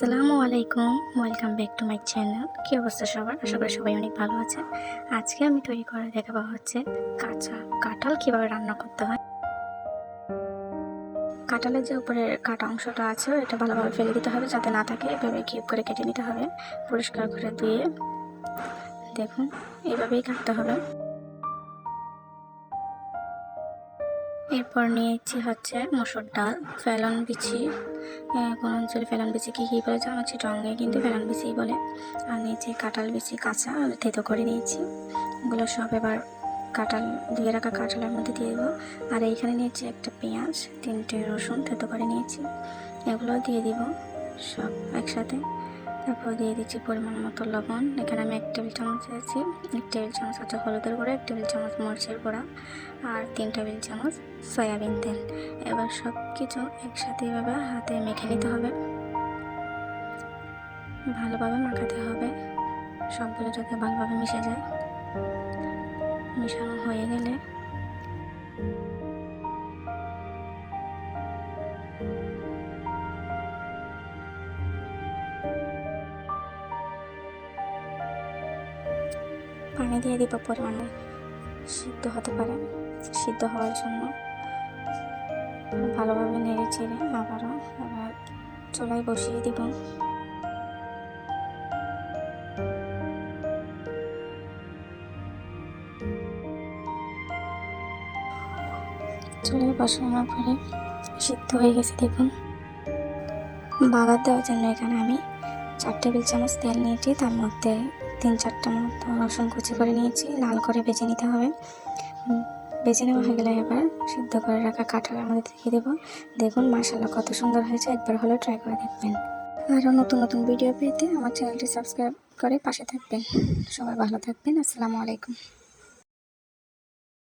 আসসালামু আলাইকুম। Welcome back to my channel কী অবস্থা সবার? আশা করি সবাই অনেক ভালো আছে আজকে আমি তৈরি করে দেখাবো হচ্ছে কাঁচা। কাঁঠাল কীভাবে রান্না করতে হয়। কাঁঠালের যে উপরের কাটা অংশটা আছে এটা ভালোভাবে ফেলে দিতে হবে যাতে না থাকে। এভাবে কিউব করে কেটে নিতে হবে। পরিষ্কার করে দিয়ে দেখুন। এইভাবেই কাটতে হবে। এরপর নিয়েছি হচ্ছে মসুর ডাল ফেলন আহ, কোন অঞ্চলে ফেলন বিচি কী কী বলে জানো? চিটঙ্গে কিন্তু ফেলন বিচিই বলে। আর নিয়েছি কাঁঠাল বিচি কাঁচা থেতো করে নিয়েছি। এগুলো সব এবার কাঁঠাল দিয়ে রাখা কাঁঠালের মধ্যে দিয়ে দেবো। আর এইখানে নিয়েছি একটা পেঁয়াজ তিনটে রসুন থেতো করে নিয়েছি। এগুলো দিয়ে দিব সব একসাথে। তারপর দিয়ে দিচ্ছি পরিমাণ মতো লবণ। এখানে আমি এক টেবিল চামচ দিয়েছি। এক টেবিল চামচ হচ্ছে হলুদের গুঁড়ো, এক টেবিল চামচ মরিচের গুঁড়া আর তিন টেবিল চামচ সয়াবিন তেল। এবার সব কিছু একসাথে এভাবে হাতে মেখে নিতে হবে। ভালোভাবে মাখাতে হবে। সবগুলো যাতে ভালোভাবে মিশে যায়। মিশানো হয়ে গেলে পানি দিয়ে দিব পরিমাণে। সিদ্ধ হতে পারে। সিদ্ধ হওয়ার জন্য ভালোভাবে নেড়ে চেড়ে আবারও আবার চুলায় বসিয়ে দিব। চুলায় বসানোর পরে সিদ্ধ হয়ে গেছে দেখুন। বাগার দেওয়ার জন্য এখানে আমি চার টেবিল চামচ তেল নিয়েছি, তার মধ্যে তিন চারটা মতো রসুন কুচি করে নিয়েছি, লাল করে বেজে নিতে হবে। বেজে নেওয়া হয়ে গেলে এবার সিদ্ধ করে রাখা কাঁঠালের মধ্যে দেখে দেবো। দেখুন মাসাল্লাহ কত সুন্দর হয়েছে, একবার হলেও ট্রাই করে দেখবেন। আরও নতুন নতুন ভিডিও পেতে আমার চ্যানেলটি সাবস্ক্রাইব করে পাশে থাকবেন। সবাই ভালো থাকবেন, আসসালামু আলাইকুম।